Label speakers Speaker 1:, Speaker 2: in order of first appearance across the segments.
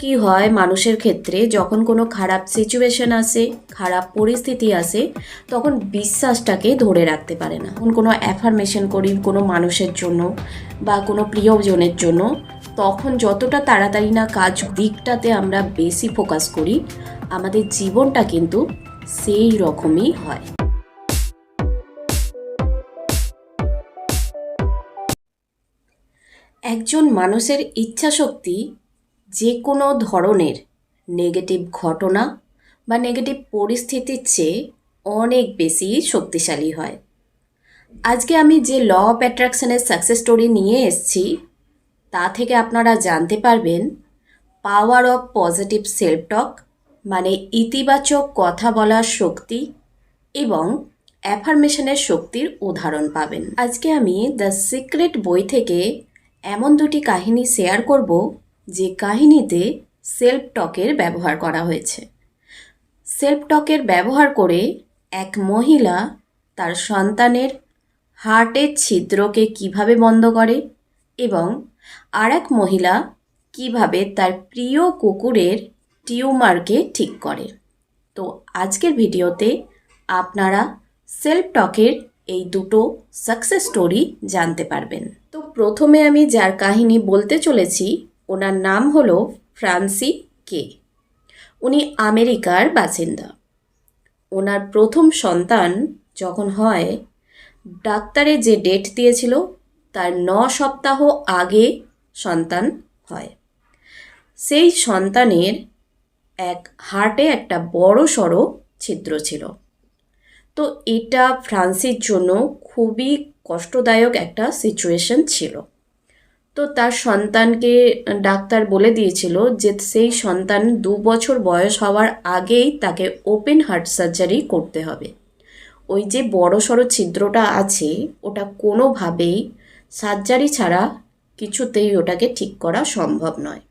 Speaker 1: কি হয় মানুষের ক্ষেত্রে, যখন কোনো খারাপ সিচুয়েশন আসে, খারাপ পরিস্থিতি আসে, তখন বিশ্বাসটাকে ধরে রাখতে পারে না। যখন কোনো অ্যাফার্মেশন করি কোনো মানুষের জন্য বা কোনো প্রিয়জনের জন্য, তখন যতটা তাড়াতাড়ি না কাজ দিকটাতে আমরা বেশি ফোকাস করি, আমাদের জীবনটা কিন্তু সেই রকমই হয়। একজন মানুষের ইচ্ছাশক্তি যে কোনো ধরনের নেগেটিভ ঘটনা বা নেগেটিভ পরিস্থিতির চেয়ে অনেক বেশি শক্তিশালী হয়। আজকে আমি যে ল অফ অ্যাট্রাকশনের সাকসেস স্টোরি নিয়ে এসেছি, তা থেকে আপনারা জানতে পারবেন power of positive self talk মানে ইতিবাচক কথা বলার শক্তি এবং অ্যাফার্মেশনের শক্তির উদাহরণ পাবেন। আজকে আমি দ্য সিক্রেট বই থেকে এমন দুটি কাহিনী শেয়ার করব যে কাহিনীতে সেলফ টকের ব্যবহার করা হয়েছে। সেলফ টকের ব্যবহার করে এক মহিলা তার সন্তানের হার্টের ছিদ্রকে কীভাবে বন্ধ করে এবং আর এক মহিলা কীভাবে তার প্রিয় কুকুরের টিউমারকে ঠিক করে। তো আজকের ভিডিওতে আপনারা সেলফ টকের এই দুটো সাকসেস স্টোরি জানতে পারবেন। তো প্রথমে আমি যার কাহিনী বলতে চলেছি ওনার নাম হলো ফ্রান্সি কে। উনি আমেরিকার বাসিন্দা। ওনার প্রথম সন্তান যখন হয়, ডাক্তারে যে ডেট দিয়েছিল, তার ন সপ্তাহ আগে সন্তান হয়। সেই সন্তানের এক হার্টে একটা বড় সড়ো ছিদ্র ছিল। তো এটা ফ্রান্সির জন্য খুবই কষ্টদায়ক একটা সিচুয়েশন ছিল। তো তার সন্তানকে ডাক্তার বলে দিয়েছিল যে সেই সন্তান দু বছর বয়স হওয়ার আগেই তাকে ওপেন হার্ট সার্জারি করতে হবে। ওই যে বড় সড়ো ছিদ্রটা আছে, ওটা কোনোভাবেই সার্জারি ছাড়া কিছুতেই ওটাকে ঠিক করা সম্ভব নয়।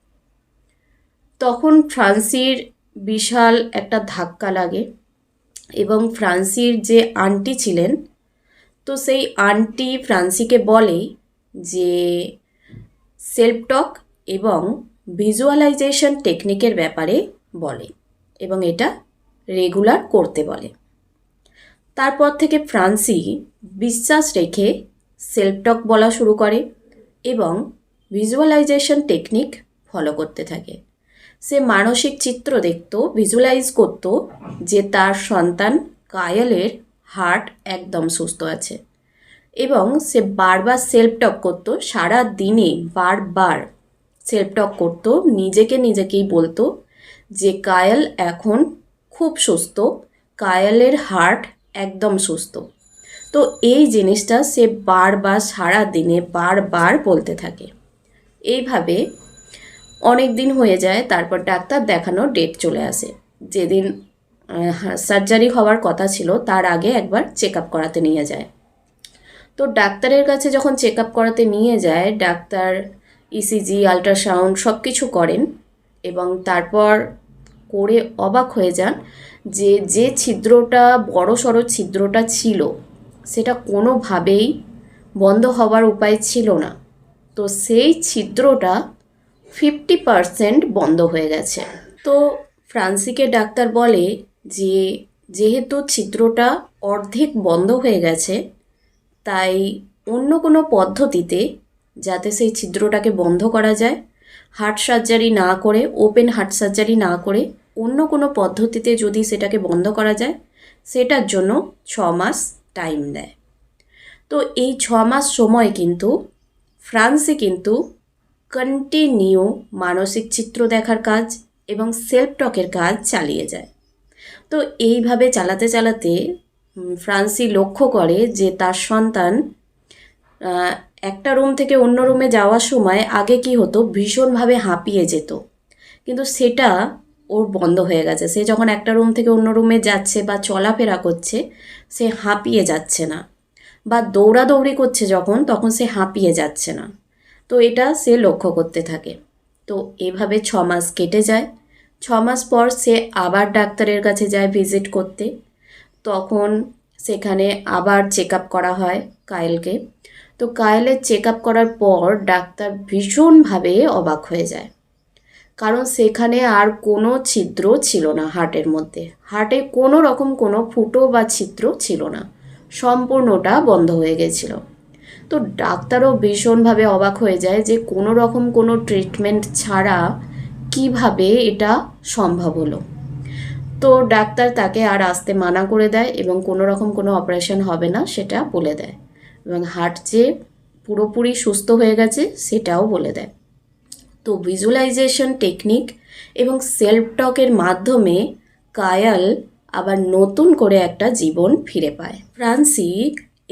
Speaker 1: তখন ফ্রান্সির বিশাল একটা ধাক্কা লাগে এবং ফ্রান্সির যে আন্টি ছিলেন, তো সেই আন্টি ফ্রান্সিকে বলে যে সেলফ টক এবং ভিজুয়ালাইজেশন টেকনিকের ব্যাপারে বলে এবং এটা রেগুলার করতে বলে। তারপর থেকে ফ্রান্সি বিশ্বাস রেখে সেলফ টক বলা শুরু করে এবং ভিজুয়ালাইজেশন টেকনিক ফলো করতে থাকে। সে মানসিক চিত্র দেখত ভিজুয়ালাইজ করত যে তার সন্তান কায়ালের হার্ট একদম সুস্থ আছে। এবং সে বারবার সেলফ টক করতো, সারা দিনে বারবার সেলফ টক করতো, নিজেকে নিজেকেই বলতো যে, কায়াল এখন খুব সুস্থ, কায়ালের হার্ট একদম সুস্থ। তো এই জিনিসটা সে বারবার, সারা দিনে বারবার বলতে থাকে। এইভাবে অনেক দিন হয়ে যায়, তারপর ডাক্তার দেখানোর ডেট চলে আসে। যেদিন সার্জারি হওয়ার কথা ছিল, তার আগে একবার চেক আপ করাতে নিয়ে যায়। তো ডাক্তারের কাছে যখন চেক আপ করাতে নিয়ে যায়, ডাক্তার ইসিজি আল্ট্রাসাউন্ড সব কিছু করেন এবং তারপর করে অবাক হয়ে যান যে যে ছিদ্রটা বড় সড়ো ছিদ্রটা ছিল, সেটা কোনোভাবেই বন্ধ হওয়ার উপায় ছিল না। তো সেই ছিদ্রটা ফিফটি পারসেন্ট বন্ধ হয়ে গেছে। তো ফ্রান্সিকে ডাক্তার বলে যে, যেহেতু ছিদ্রটা অর্ধেক বন্ধ হয়ে গেছে তাই অন্য কোনো পদ্ধতিতে যাতে সেই ছিদ্রটাকে বন্ধ করা যায়, হার্ট সার্জারি না করে, ওপেন হার্ট সার্জারি না করে অন্য কোনো পদ্ধতিতে যদি সেটাকে বন্ধ করা যায়, সেটার জন্য ছ মাস টাইম দেয়। তো এই ছ মাস সময় কিন্তু ফ্রান্সে কিন্তু কন্টিনিউ মানসিক চিত্র দেখার কাজ এবং সেলফ টকের কাজ চালিয়ে যায়। তো এইভাবে চালাতে চালাতে ফ্রান্সি লক্ষ্য করে যে তার সন্তান একটা রুম থেকে অন্য রুমে যাওয়ার সময় আগে কি হতো, ভীষণভাবে হাঁপিয়ে যেত। কিন্তু সেটা ওর বন্ধ হয়ে গেছে। সে যখন একটা রুম থেকে অন্য রুমে যাচ্ছে বা চলাফেরা করছে, সে হাঁপিয়ে যাচ্ছে না। বা দৌড়াদৌড়ি করছে যখন, তখন সে হাঁপিয়ে যাচ্ছে না। তো এটা সে লক্ষ্য করতে থাকে। তো এভাবে ছ মাস কেটে যায়। ছ মাস পর সে আবার ডাক্তারের কাছে যায় ভিজিট করতে। তখন সেখানে আবার চেক আপ করা হয় কায়েলকে। তো কায়েলের চেক আপ করার পর ডাক্তার ভীষণভাবে অবাক হয়ে যায়। কারণ সেখানে আর কোনো ছিদ্র ছিল না হার্টের মধ্যে। হার্টে কোনো রকম কোনো ফুটো বা ছিদ্র ছিল না। সম্পূর্ণটা বন্ধ হয়ে গেছিল। তো ডাক্তারও ভীষণভাবে অবাক হয়ে যায় যে কোনো রকম কোনো ট্রিটমেন্ট ছাড়া কীভাবে এটা সম্ভব হলো। তো ডাক্তার তাকে আর আসতে মানা করে দেয় এবং কোনো রকম কোনো অপারেশন হবে না সেটা বলে দেয়। এবং হার্ট যে পুরোপুরি সুস্থ হয়ে গেছে সেটাও বলে দেয়। তো ভিজুয়ালাইজেশন টেকনিক এবং সেলফ টকের মাধ্যমে কায়াল আবার নতুন করে একটা জীবন ফিরে পায়। ফ্রান্সি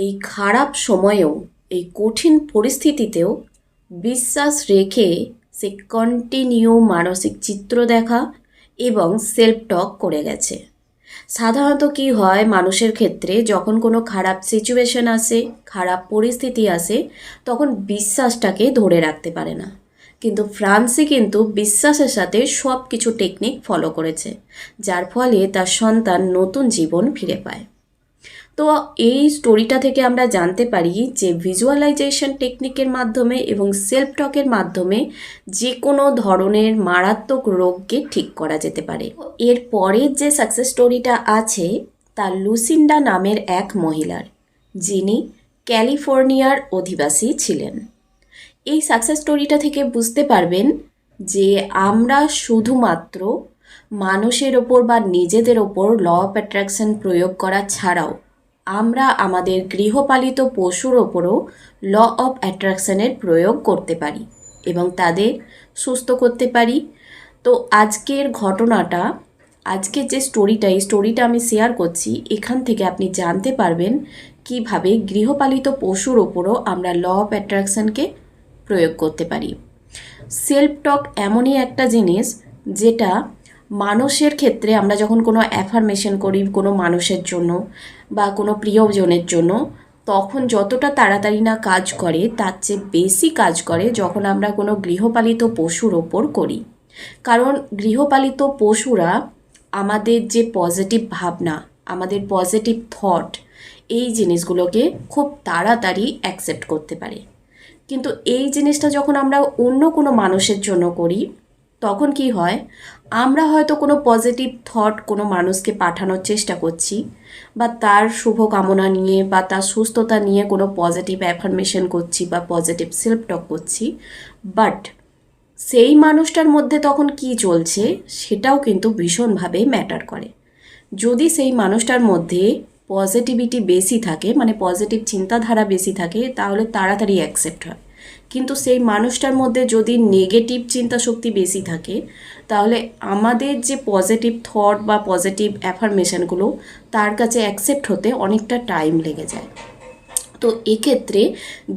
Speaker 1: এই খারাপ সময়েও, এই কঠিন পরিস্থিতিতেও বিশ্বাস রেখে সে কন্টিনিউ মানসিক চিত্র দেখা এবং সেলফ টক করে গেছে। সাধারণত কি হয়, মানুষের ক্ষেত্রে যখন কোনো খারাপ সিচুয়েশন আসে, খারাপ পরিস্থিতি আসে, তখন বিশ্বাসটাকে ধরে রাখতে পারে না। কিন্তু ফ্রান্সি কিন্তু বিশ্বাসের সাথে সব কিছু টেকনিক ফলো করেছে, যার ফলে তার সন্তান নতুন জীবন ফিরে পায়। তো এই স্টোরিটা থেকে আমরা জানতে পারি যে ভিজুয়ালাইজেশন টেকনিকের মাধ্যমে এবং সেলফ টকের মাধ্যমে যে কোনো ধরনের মারাত্মক রোগকে ঠিক করা যেতে পারে। এর পরের যে সাকসেস স্টোরিটা আছে, তা লুসিন্ডা নামের এক মহিলার, যিনি ক্যালিফোর্নিয়ার অধিবাসী ছিলেন। এই সাকসেস স্টোরিটা থেকে বুঝতে পারবেন যে আমরা শুধুমাত্র মানুষের ওপর বা নিজেদের ওপর ল অফ অ্যাট্রাকশন প্রয়োগ করা ছাড়াও আমরা আমাদের গৃহপালিত পশুর ওপরও ল অফ অ্যাট্রাকশানের প্রয়োগ করতে পারি এবং তাদের সুস্থ করতে পারি। তো আজকের ঘটনাটা আজকের যে স্টোরিটা এই স্টোরিটা আমি শেয়ার করছি, এখান থেকে আপনি জানতে পারবেন কীভাবে গৃহপালিত পশুর ওপরও আমরা ল অফ অ্যাট্রাকশনকে প্রয়োগ করতে পারি। সেলফ টক এমনই একটা জিনিস যেটা মানুষের ক্ষেত্রে আমরা যখন কোনো অ্যাফার্মেশন করি কোনো মানুষের জন্য বা কোনো প্রিয়জনের জন্য, তখন যতটা তাড়াতাড়ি না কাজ করে, তার চেয়ে বেশি কাজ করে যখন আমরা কোনো গৃহপালিত পশুর ওপর করি। কারণ গৃহপালিত পশুরা আমাদের যে পজিটিভ ভাবনা, আমাদের পজিটিভ থট এই জিনিসগুলোকে খুব তাড়াতাড়ি অ্যাকসেপ্ট করতে পারে। কিন্তু এই জিনিসটা যখন আমরা অন্য কোনো মানুষের জন্য করি তখন কি হয়? আমরা হয়তো কোনো পজিটিভ থট কোনো মানুষকে পাঠানোর চেষ্টা করছি, বা তার শুভ কামনা নিয়ে বা তার সুস্থতা নিয়ে কোনো পজিটিভ অ্যাফার্মেশন করছি বা পজিটিভ সেলফ টক করছি বাট সেই মানুষটার মধ্যে তখন কি চলছে সেটাও কিন্তু ভীষণভাবে ম্যাটার করে। যদি সেই মানুষটার মধ্যে পজিটিভিটি বেশি থাকে মানে পজিটিভ চিন্তাধারা বেশি থাকে, তাহলে তাড়াতাড়ি অ্যাকসেপ্ট হয়। কিন্তু সেই মানুষটার মধ্যে যদি নেগেটিভ চিন্তা শক্তি বেশি থাকে, তাহলে আমাদের যে পজিটিভ থট বা পজিটিভ অ্যাফার্মেশনগুলো তার কাছে অ্যাকসেপ্ট হতে অনেকটা টাইম লেগে যায়। তো এক্ষেত্রে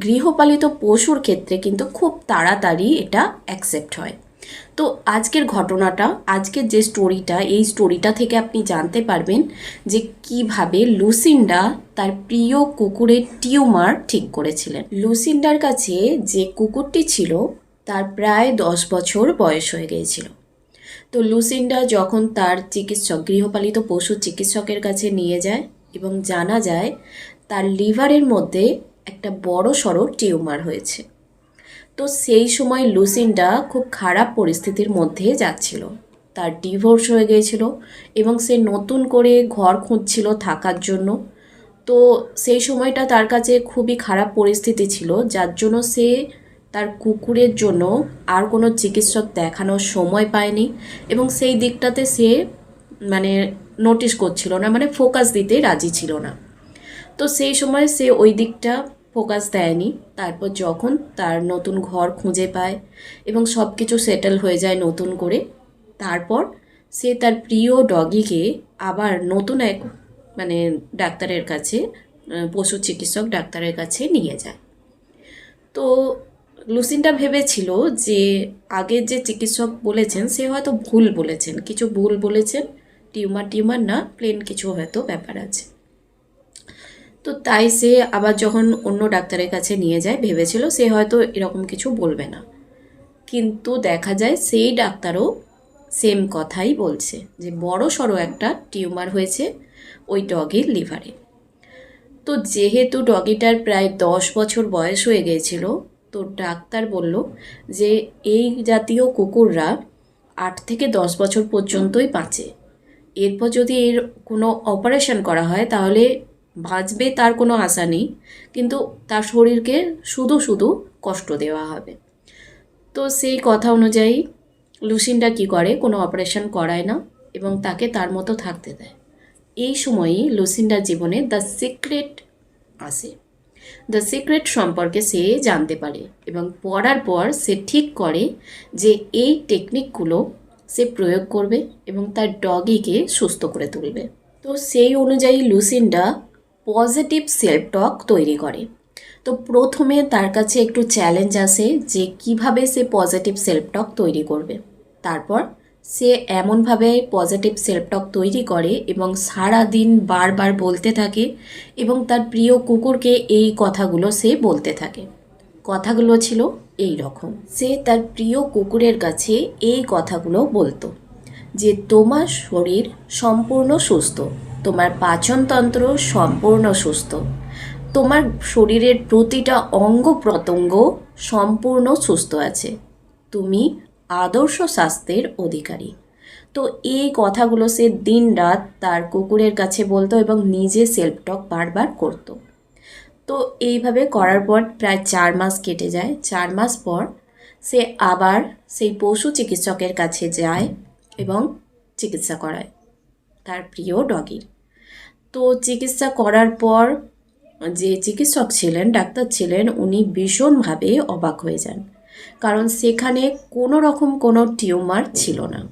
Speaker 1: গৃহপালিত পশুর ক্ষেত্রে কিন্তু খুব তাড়াতাড়ি এটা অ্যাকসেপ্ট হয়। তো আজকের ঘটনাটা, আজকের যে স্টোরিটা এই স্টোরিটা থেকে আপনি জানতে পারবেন যে কীভাবে লুসিন্ডা তার প্রিয় কুকুরের টিউমার ঠিক করেছিলেন। লুসিন্ডার কাছে যে কুকুরটি ছিল, তার প্রায় দশ বছর বয়স হয়ে গিয়েছিল। তো লুসিন্ডা যখন তার চিকিৎসক, গৃহপালিত পশু চিকিৎসকের কাছে নিয়ে যায় এবং জানা যায়, তার লিভারের মধ্যে একটা বড় সড়ো টিউমার হয়েছে। তো সেই সময় লুসিন্ডা খুব খারাপ পরিস্থিতির মধ্যে যাচ্ছিল। তার ডিভোর্স হয়ে গিয়েছিল এবং সে নতুন করে ঘর খুঁজছিল থাকার জন্য। তো সেই সময়টা তার কাছে খুবই খারাপ পরিস্থিতি ছিল, যার জন্য সে তার কুকুরের জন্য আর কোনো চিকিৎসক দেখানোর সময় পায়নি এবং সেই দিকটাতে সে মানে নোটিশ করছিল না মানে ফোকাস দিতে রাজি ছিল না। তো সেই সময় সে ওই দিকটা ফোকাস দেয়নি। তারপর যখন তার নতুন ঘর খুঁজে পায় এবং সব কিছু সেটেল হয়ে যায় নতুন করে, তারপর সে তার প্রিয় ডগিকে আবার নতুন এক মানে ডাক্তারের কাছে পশু চিকিৎসক ডাক্তারের কাছে নিয়ে যায়। তো লুসিনটা ভেবেছিল যে আগের যে চিকিৎসক বলেছেন, সে হয়তো ভুল বলেছেন। কিছু ভুল বলেছেন টিউমার টিউমার না প্লেন কিছু হয়তো ব্যাপার আছে। তো তাই সে আবার যখন অন্য ডাক্তারের কাছে নিয়ে যায়, ভেবেছিল সে হয়তো এরকম কিছু বলবে না। কিন্তু দেখা যায় সেই ডাক্তারও সেম কথাই বলছে, যে বড় সড়ো একটা টিউমার হয়েছে ওই ডগির লিভারে। তো যেহেতু ডগিটার প্রায় দশ বছর বয়স হয়ে গিয়েছিল, তো ডাক্তার বলল যে এই জাতীয় কুকুররা আট থেকে দশ বছর পর্যন্তই বাঁচে। এরপর যদি এর কোনো অপারেশন করা হয়, তাহলে বাঁচবে তার কোনো আশা নেই, কিন্তু তার শরীরকে শুধু শুধু কষ্ট দেওয়া হবে। তো সেই কথা অনুযায়ী লুসিনটা কি করে? কোনো অপারেশন করায় না এবং তাকে তার মতো থাকতে দেয়। এই সময়ই লুসিন্ডার জীবনে দ্য সিক্রেট আসে। দ্য সিক্রেট সম্পর্কে সে জানতে পারে এবং পড়ার পর সে ঠিক করে যে এই টেকনিকগুলো সে প্রয়োগ করবে এবং তার ডগিকে সুস্থ করে তুলবে। তো সেই অনুযায়ী লুসিন্ডা পজিটিভ সেলফ টক তৈরি করে। তো প্রথমে তার কাছে একটু চ্যালেঞ্জ আসে যে কীভাবে সে পজিটিভ সেলফ টক তৈরি করবে। তারপর সে এমনভাবে পজিটিভ সেলফ টক তৈরি করে এবং সারা দিন বারবার বলতে থাকে এবং তার প্রিয় কুকুরকে এই কথাগুলো সে বলতে থাকে। কথাগুলো ছিল এই রকম, সে তার প্রিয় কুকুরের কাছে এই কথাগুলো বলতো যে, তোমার শরীর সম্পূর্ণ সুস্থ তোমার পাচনতন্ত্র সম্পূর্ণ সুস্থ। তোমার শরীরের প্রতিটা অঙ্গ প্রত্যঙ্গ সম্পূর্ণ সুস্থ আছে। তুমি আদর্শ স্বাস্থ্যের অধিকারী। তো এই কথাগুলো সে দিন রাত তার কুকুরের কাছে বলতো এবং নিজে সেলফ টক বারবার করতো। তো এইভাবে করার পর প্রায় চার মাস কেটে যায়। চার মাস পর সে আবার সেই পশু চিকিৎসকের কাছে যায় এবং চিকিৎসা করায়। তার প্রিয় ডগির। তো চিকিৎসা করার পর যে চিকিৎসক ছিলেন, ডাক্তার ছিলেন, উনি ভীষণভাবে অবাক হয়ে যান। কারণ সেখানে কোনো রকম কোনো টিউমার ছিল না।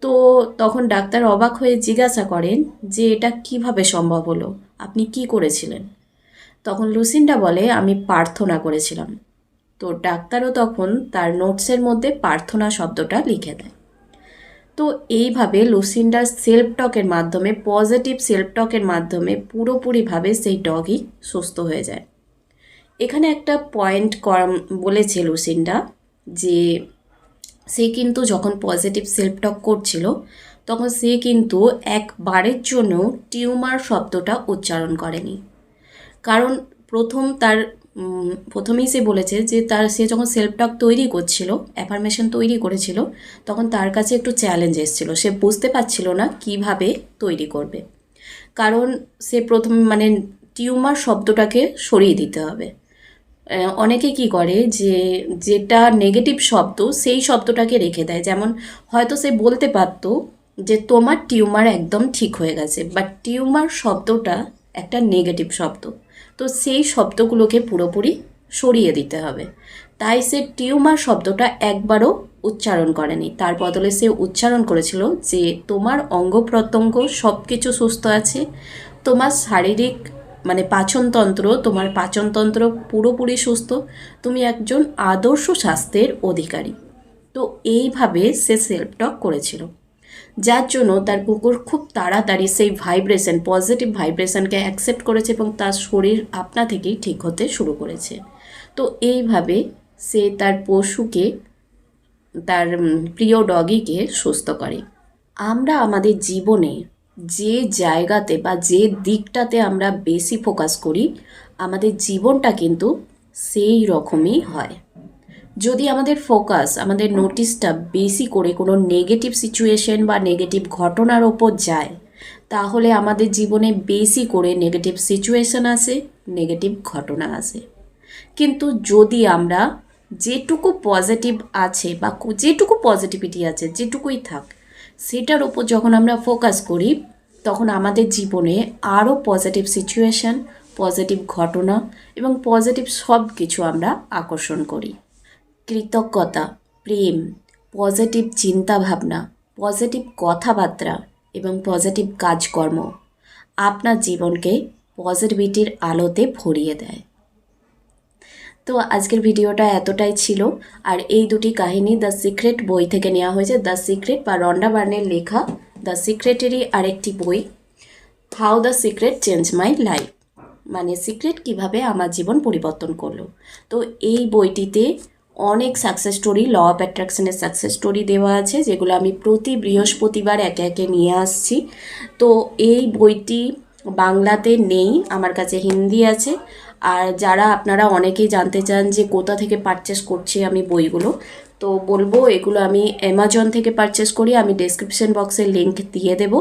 Speaker 1: তো তখন ডাক্তার অবাক হয়ে জিজ্ঞাসা করেন যে, এটা কীভাবে সম্ভব হলো? আপনি কি করেছিলেন? তখন লুসিন্ডা বলে, আমি প্রার্থনা করেছিলাম। তো ডাক্তারও তখন তার নোটসের মধ্যে প্রার্থনা শব্দটা লিখে দেয়। তো এইভাবে লুসিন্ডার সেলফ টকের মাধ্যমে পজিটিভ সেলফ টকের মাধ্যমে পুরোপুরিভাবে সেই ডগই সুস্থ হয়ে যায়। এখানে একটা পয়েন্ট বলেছে লুসিন্ডা যে সে কিন্তু যখন পজিটিভ সেলফ টক করছিল, তখন সে কিন্তু একবারের জন্য টিউমার শব্দটা উচ্চারণ করেনি। কারণ প্রথম তার প্রথমেই সে বলেছে যে তার, সে যখন সেলফ টক তৈরি করছিল অ্যাফার্মেশন তৈরি করেছিল, তখন তার কাছে একটু চ্যালেঞ্জ এসেছিল। সে বুঝতে পারছিল না কীভাবে তৈরি করবে। কারণ সে প্রথম মানে টিউমার শব্দটাকে সরিয়ে দিতে হবে। অনেকে কি করে যে, যেটা নেগেটিভ শব্দ, সেই শব্দটাকে রেখে দেয়। যেমন হয়তো সে বলতে পারতো যে, তোমার টিউমার একদম ঠিক হয়ে গেছে। বাট টিউমার শব্দটা একটা নেগেটিভ শব্দ। তো সেই শব্দগুলোকে পুরোপুরি সরিয়ে দিতে হবে। তাই সে টিউমার শব্দটা একবারও উচ্চারণ করেনি। তার বদলে সে উচ্চারণ করেছিল যে, তোমার অঙ্গ প্রত্যঙ্গ সব কিছু সুস্থ আছে। তোমার শারীরিক মানে পাচনতন্ত্র, তোমার পাচনতন্ত্র পুরোপুরি সুস্থ। তুমি একজন আদর্শ স্বাস্থ্যের অধিকারী। তো এইভাবে সে সেলফ টক করেছিল। যার জন্য তার কুকুর খুব তাড়াতাড়ি সেই ভাইব্রেশন পজিটিভ ভাইব্রেশনকে অ্যাকসেপ্ট করেছে এবং তার শরীর আপনা থেকেই ঠিক হতে শুরু করেছে। তো এইভাবে সে তার পশুকে, তার প্রিয় ডগিকে সুস্থ করে। আমরা আমাদের জীবনে যে জায়গাতে বা যে দিকটাতে আমরা বেশি ফোকাস করি, আমাদের জীবনটা কিন্তু সেই রকমই হয়। যদি আমাদের ফোকাস আমাদের নোটিসটা বেশি করে কোনো নেগেটিভ সিচুয়েশন বা নেগেটিভ ঘটনার ওপর যায়, তাহলে আমাদের জীবনে বেশি করে নেগেটিভ সিচুয়েশন আসে নেগেটিভ ঘটনা আসে। কিন্তু যদি আমরা যেটুকু পজিটিভ আছে বা যেটুকু পজিটিভিটি আছে, যেটুকুই থাক, সেটার ওপর যখন আমরা ফোকাস করি, তখন আমাদের জীবনে আরও পজিটিভ সিচুয়েশন পজিটিভ ঘটনা এবং পজিটিভ সব কিছু আমরা আকর্ষণ করি। কৃতজ্ঞতা, প্রেম, পজিটিভ চিন্তাভাবনা, পজিটিভ কথাবার্তা এবং পজিটিভ কাজকর্ম আপনার জীবনকে পজিটিভিটির আলোতে ভরিয়ে দেয়। তো আজকের ভিডিওটা এতটাই ছিল। আর এই দুটি কাহিনী দ্য সিক্রেট বই থেকে নেওয়া হয়েছে। দ্য সিক্রেট বা রন্ডা বার্নের লেখা দ্য সিক্রেটেরই আরেকটি বই how the secret change my life মানে সিক্রেট কীভাবে আমার জীবন পরিবর্তন করল। তো এই বইটিতে অনেক সাকসেস স্টোরি ল অফ অ্যাট্রাকশনের সাকসেস স্টোরি দেওয়া আছে, যেগুলো আমি প্রতি বৃহস্পতিবার একে একে নিয়ে আসছি। তো এই বইটি বাংলাতে নেই, আমার কাছে হিন্দি আছে। আর যারা আপনারা অনেকেই জানতে চান যে কোথা থেকে পারচেস করছি আমি বইগুলো তো বলব, এগুলো আমি অ্যামাজন থেকে পারচেস করি। আমি ডেসক্রিপশন বক্সে লিঙ্ক দিয়ে দেব।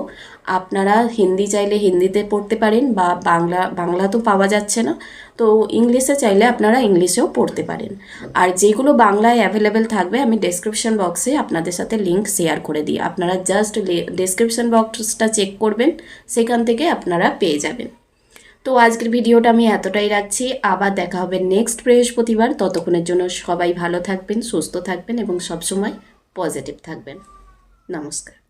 Speaker 1: আপনারা হিন্দি চাইলে হিন্দিতে পড়তে পারেন বা বাংলা বাংলা তো পাওয়া যাচ্ছে না। তো ইংলিশে চাইলে আপনারা ইংলিশেও পড়তে পারেন। আর যেগুলো বাংলায় অ্যাভেলেবেল থাকবে, আমি ডেসক্রিপশন বক্সে আপনাদের সাথে লিঙ্ক শেয়ার করে দিই। আপনারা জাস্ট ডেসক্রিপশন বক্সটা চেক করবেন, সেখান থেকে আপনারা পেয়ে যাবেন। তো আজকের ভিডিওটা আমি এতটাই রাখছি। আবার দেখা হবে নেক্সট বৃহস্পতিবার। ততক্ষণের জন্য সবাই ভালো থাকবেন, সুস্থ থাকবেন এবং সবসময় পজিটিভ থাকবেন। নমস্কার।